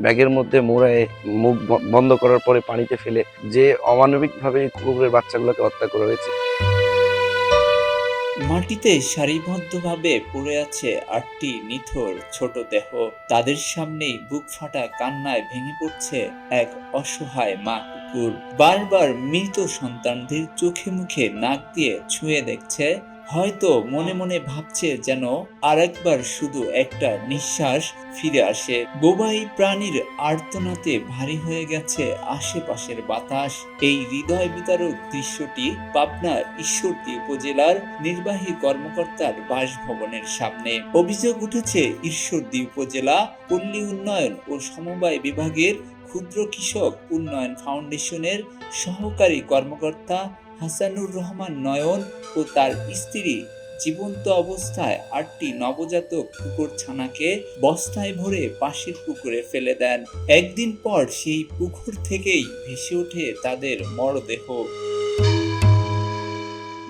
ব্যাগের মধ্যে মোড়ায় মুখ বন্ধ করার পরে পানিতে ফেলে যে অমানবিকভাবে কুকুরের বাচ্চাগুলোকে হত্যা করা হয়েছে। মাটিতে সারিবদ্ধভাবে পড়ে আছে আটটি নিথর ছোট দেহ। তাদের সামনেই বুক ফাটা কান্নায় ভেঙে পড়ছে এক অসহায় মা কুকুর। বারবার মৃত সন্তানদের চোখে মুখে নাক দিয়ে ছুঁয়ে দেখছে হয়তো মনে মনে ভাবছে যেন আরেকবার শুধু একটা নিঃশ্বাস ফিরে আসে। বোবাই প্রাণীর আর্তনাতে ভারী হয়ে গেছে আশেপাশের বাতাস। এই হৃদয় বিতারক দৃশ্যটি পাবনার ঈশ্বরদী উপজেলার নির্বাহী কর্মকর্তার বাসভবনের সামনে। অভিযোগ উঠেছে ঈশ্বরদী উপজেলা পল্লী উন্নয়ন ও সমবায় বিভাগের ক্ষুদ্র কৃষক উন্নয়ন ফাউন্ডেশনের সহকারী কর্মকর্তা হাসানুর রহমান নয়ন ও তার স্ত্রী জীবন্ত অবস্থায় আটটি নবজাতক কুকুর ছানাকে বস্তায় ভরে পাশের পুকুরে ফেলে দেন। একদিন পর সেই পুকুর থেকেই ভেসে ওঠে তাদের মরদেহ।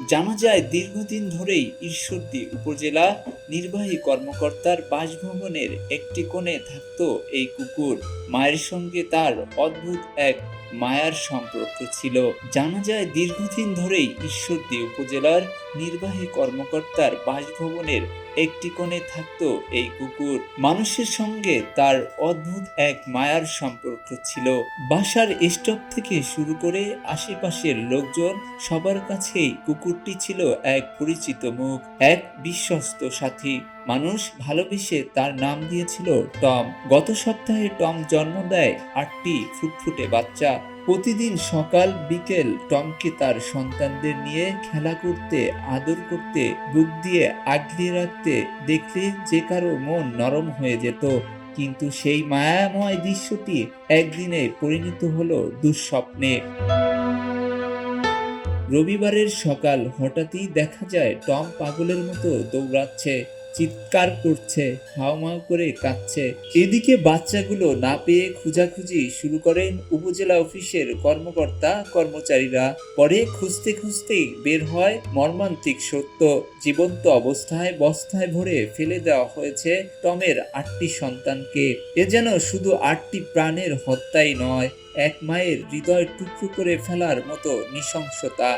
জানা যায়, দীর্ঘদিন ধরেই ঈশ্বরদী উপজেলা নির্বাহী কর্মকর্তার বাসভবনের একটি কোণে থাকত এই কুকুর। মায়ের সঙ্গে তার অদ্ভুত এক মায়ার সম্পর্ক ছিল। জানা যায়, দীর্ঘদিন ধরেই ঈশ্বরদী উপজেলার নির্বাহী কর্মকর্তার বাসভবনের একটি কোণে থাকত এই কুকুর। মানুষের সঙ্গে তার অদ্ভুত এক মায়ার সম্পর্ক ছিল। বাসার স্টপ থেকে শুরু করে আশেপাশের লোকজন সবার কাছেই কুকুরটি ছিল এক পরিচিত মুখ, এক বিশ্বস্ত সাথী। মানুষ ভালোবেসে তার নাম দিয়েছিল টম। গত সপ্তাহে টম জন্ম দেয় আটটি ফুটফুটে বাচ্চা। প্রতিদিন সকাল, বিকেল টমকে তার সন্তানদের নিয়ে খেলা করতে, আদর করতে, বুক দিয়ে আগলিয়ে রাখতে দেখলে যে কারও মন নরম হয়ে যেত। কিন্তু সেই মায়াময় দৃশ্যটি একদিনে পরিণত হলো দুঃস্বপ্নে। রবিবারের সকাল হঠাৎই দেখা যায় টম পাগলের মতো দৌড়াচ্ছে। চিৎকার করছে হাওমাও করে কাঁদছে। এদিকে বাচ্চাগুলো না পেয়ে খোঁজাখুঁজি শুরু করেন উপজেলা অফিসের কর্মকর্তা, কর্মচারীরা। পরে খুঁজতে খুঁজতেই বের হয় মর্মান্তিক সত্য। জীবন্ত অবস্থায় বস্তায় ভরে ফেলে দেওয়া হয়েছে টমের আটটি সন্তানকে। এ যেন শুধু আটটি প্রাণের হত্যাই নয়, এক মায়ের হৃদয় টুকরো করে ফেলার মতো নৃশংসতা।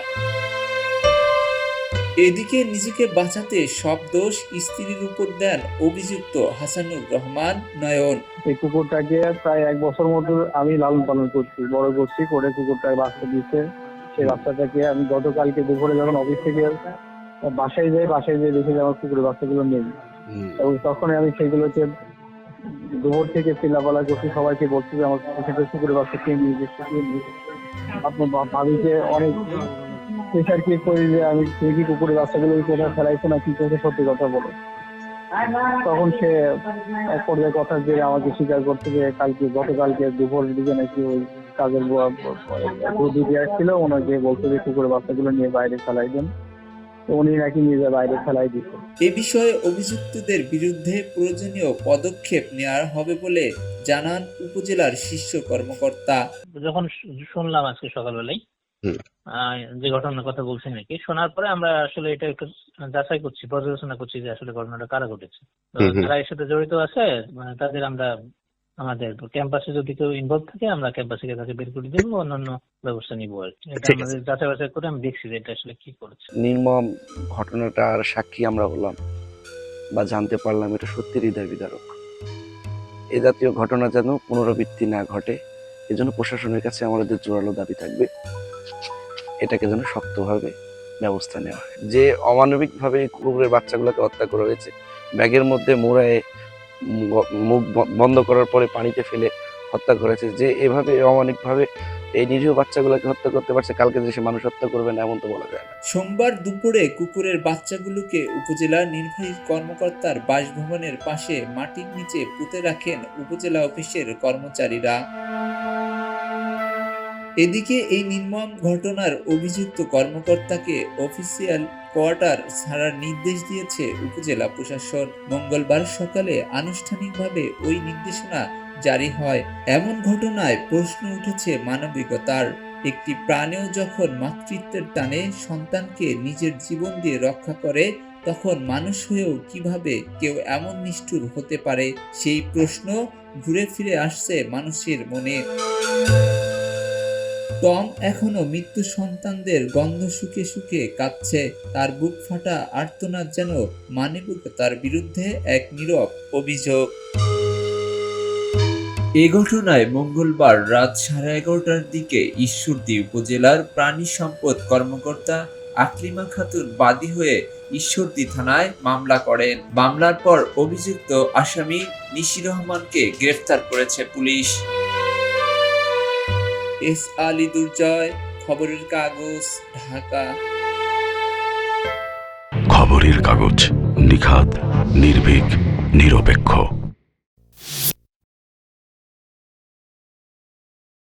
এদিকে নিজেকে বাঁচাতে সব দোষ স্ত্রীর উপর দেন অভিযুক্ত হাসানুর রহমান নয়ন। এই কুকুরটাকে প্রায় এক বছর মতো আমি লালন পালন করছি বড় করছি করে কুকুরটাকে বাচ্চা দিচ্ছে। সেই বাচ্চাটাকে আমি গতকালকে দুপুরে যখন অফিস থেকে বাসায় যাই বাসায় যেয়ে দেখি যে আমার কুকুরের বাচ্চাগুলো নেই। এবং তখন আমি সেগুলোকে দুপুর থেকে চিল্লাপালা করছি সবাইকে বলছি যে আমার কুকুরের কুকুরের বাচ্চা কে নিয়ে গেছে। আপনার ভাবিকে অনেক প্রেশার কি করি যে আমি কি কুকুরের বাচ্চাগুলো কোথায় ফেলাইছো না কি করছে সত্যি কথা বলে। তখন সে এক পর্যায়ে কথা যে আমাকে স্বীকার করতে যে কালকে গতকালকে দুপুর দিকে নাকি ওই কাজের দিদি আসছিল ওনাকে বলতে যে কুকুরের বাচ্চাগুলো নিয়ে বাইরে ফেলাই দেন। উনি নাকি নিজে বাইরে ফেলাই দিচ্ছে এ বিষয়ে অভিযুক্তদের বিরুদ্ধে প্রয়োজনীয় পদক্ষেপ নেওয়া হবে বলে জানান উপজেলার শীর্ষ কর্মকর্তা। যখন শুনলাম আজকে সকালবেলায় যে ঘটনার কথা বলছেন নাকি শোনার পরে আমরা আসলে এটা একটু যাচাই করছি পর্যালোচনা করছি যে আসলে ঘটনাটা কারা ঘটেছে। যারা এর সাথে জড়িত আছে মানে তাদের আমরা আমাদের ক্যাম্পাসে যদি কেউ ইনভলভ থাকে আমরা ক্যাম্পাসে গিয়ে তাকে বের করে দেবো অন্যান্য ব্যবস্থা নিবো আর কি। এটা আমাদের যাচাই বাছাই করে আমি দেখছি যে এটা আসলে কি করেছে। নির্মম ঘটনাটার সাক্ষী আমরা হলাম বা জানতে পারলাম এটা সত্যি হৃদয় বিদারক। এ জাতীয় ঘটনা যেন পুনরাবৃত্তি না ঘটে এজন্য প্রশাসনের কাছে আমাদের জোরালো দাবি থাকবে। এটাকে যেন শক্তভাবে ব্যবস্থা নেওয়া হয়। যে অমানবিকভাবে কুকুরের বাচ্চাগুলোকে হত্যা করা হয়েছে ব্যাগের মধ্যে মোড়ায় মুখ বন্ধ করার পরে পানিতে ফেলে হত্যা করেছে। যে এভাবে অমানবিকভাবে এই নিরীহ বাচ্চাগুলোকে হত্যা করতে পারছে কালকে যে সে মানুষ হত্যা করবে না এমন তো বলা যায় না। সোমবার দুপুরে কুকুরের বাচ্চাগুলোকে উপজেলা নির্বাহী কর্মকর্তার বাসভবনের পাশে মাটির নিচে পুঁতে রাখেন উপজেলা অফিসের কর্মচারীরা। এদিকে এই নির্মম ঘটনার অভিযুক্ত কর্মকর্তাকে অফিসিয়াল কোয়ার্টার ছাড়ার নির্দেশ দিয়েছে উপজেলা প্রশাসন। মঙ্গলবার সকালে আনুষ্ঠানিকভাবে ওই নির্দেশনা জারি হয়। এমন ঘটনায় প্রশ্ন উঠেছে মানবিকতার। একটি প্রাণেও যখন মাতৃত্বের টানে সন্তানকে নিজের জীবন দিয়ে রক্ষা করে, তখন মানুষ হয়েও কীভাবে কেউ এমন নিষ্ঠুর হতে পারে? সেই প্রশ্ন ঘুরে ফিরে আসছে মানুষের মনে। টম এখনও মৃত্যু সন্তানদের গন্ধ শুকে শুকে কাঁদছে। তার বুক ফাটা আর্তনাদ যেন মানবিকতার বিরুদ্ধে এক নীরব অভিযোগ। এ ঘটনায় মঙ্গলবার রাত সাড়ে এগারোটার দিকে ঈশ্বরদী উপজেলার প্রাণী সম্পদ কর্মকর্তা আকলিমা খাতুন বাদী হয়ে ঈশ্বরদী থানায় মামলা করেন। মামলার পর অভিযুক্ত আসামি নিশি রহমানকে গ্রেফতার করেছে পুলিশ। এস আলী দুর্জয় খবরের কাগজ ঢাকা। খবরের কাগজ নিখাত নির্ভীক নিরপেক্ষ।